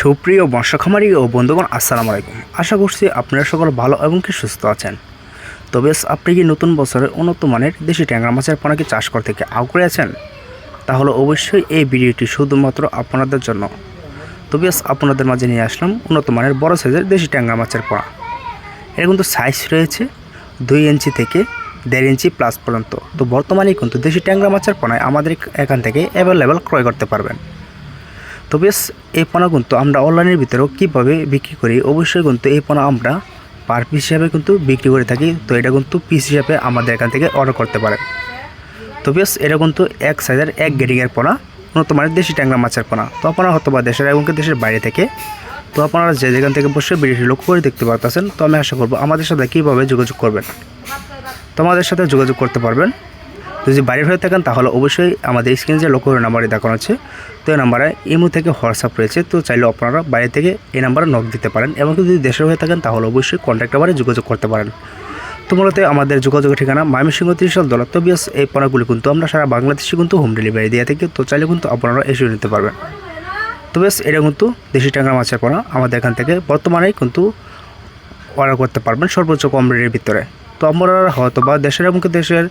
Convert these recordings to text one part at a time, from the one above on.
সুপ্রিয় বর্ষাখামারি ও বন্ধুগণ, আসসালামু আলাইকুম। আশা করছি আপনারা সকল ভালো এবং কি সুস্থ আছেন। তবে আপনি কি নতুন বছরে উন্নত মানের দেশি ট্যাংরা মাছের পোনাকে চাষ করতে কি আগ্রহী আছেন? তাহলে অবশ্যই এই ভিডিওটি শুধুমাত্র আপনাদের জন্য। তবে আপনাদের মাঝে নিয়ে আসলাম উন্নত মানের বড় সাইজের দেশি ট্যাংরা মাছের পোনা। এর কিন্তু সাইজ রয়েছে দুই ইঞ্চি থেকে দেড় ইঞ্চি প্লাস পর্যন্ত। তো বর্তমানে কিন্তু দেশি ট্যাংরা মাছের পোনায় আমাদের এখান থেকে অ্যাভেলেবেল ক্রয় করতে পারবেন। তো বেশ, এই পোনা কিন্তু আমরা অনলাইনের ভিতরেও কীভাবে বিক্রি করি, অবশ্যই কিন্তু এই পোনা আমরা পার পিস হিসাবে কিন্তু বিক্রি করে থাকি। তো এটা কিন্তু পিস হিসাবে আমাদের এখান থেকে অর্ডার করতে পারেন। তো বেশ, এটা কিন্তু এক সাইজের এক গেডিংয়ের পোনা উন্নত মানের দেশি ট্যাংরা মাছের পোনা। তো আপনারা হয়তো বা দেশের এবং দেশের বাইরে থেকে, তো আপনারা যে যেখান থেকে বসে ভিডিওটি লক্ষ্য করে দেখতে পারতেছেন, তো আমি আশা করব আমাদের সাথে কীভাবে যোগাযোগ করবেন। তো আমাদের সাথে যোগাযোগ করতে পারবেন। যদি বাইরে হয়ে থাকেন, তাহলে অবশ্যই আমাদের স্ক্রিনে যে লক্ষ্য করে নাম্বারে দেখানো হচ্ছে তো এই নাম্বারে ইমো থেকে হোয়াটসঅ্যাপ রয়েছে, তো চাইলে আপনারা বাইরে থেকে এই নাম্বারে নক দিতে পারেন এবং যদি দেশের হয়ে থাকেন, তাহলে অবশ্যই কন্ট্যাক্ট নাম্বারে যোগাযোগ করতে পারেন। তো মূলত আমাদের যোগাযোগের ঠিকানা ময়মনসিংহ ত্রিশাল দলাত্ত বিয়াস এই পণ্যগুলি কিন্তু আমরা সারা বাংলাদেশে কিন্তু হোম ডেলিভারি দিয়ে থাকি, তো চাইলে কিন্তু আপনারা এসে নিতে পারবেন। তো বেশ, এটা কিন্তু দেশি টাঙ্গা মাছের পোনা, আমাদের এখান থেকে বর্তমানে কিন্তু অর্ডার করতে পারবেন সর্বোচ্চ কম রেটের ভিতরে। তো আপনারা হয়তো বা দেশের এবং দেশের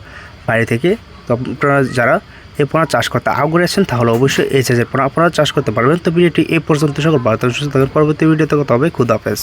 বাইরে থেকে, তো আপনারা যারা এই পোনা চাষ করতে আগ্রহী আছেন, তাহলে অবশ্যই এই চাষের পোনা, আপনারা চাষ করতে পারবেন। তো ভিডিওটি এই পর্যন্ত, সকল ভারতের সুস্থ থাকেন পরবর্তী ভিডিওতে কথা হবে। খুদ হাফেজ।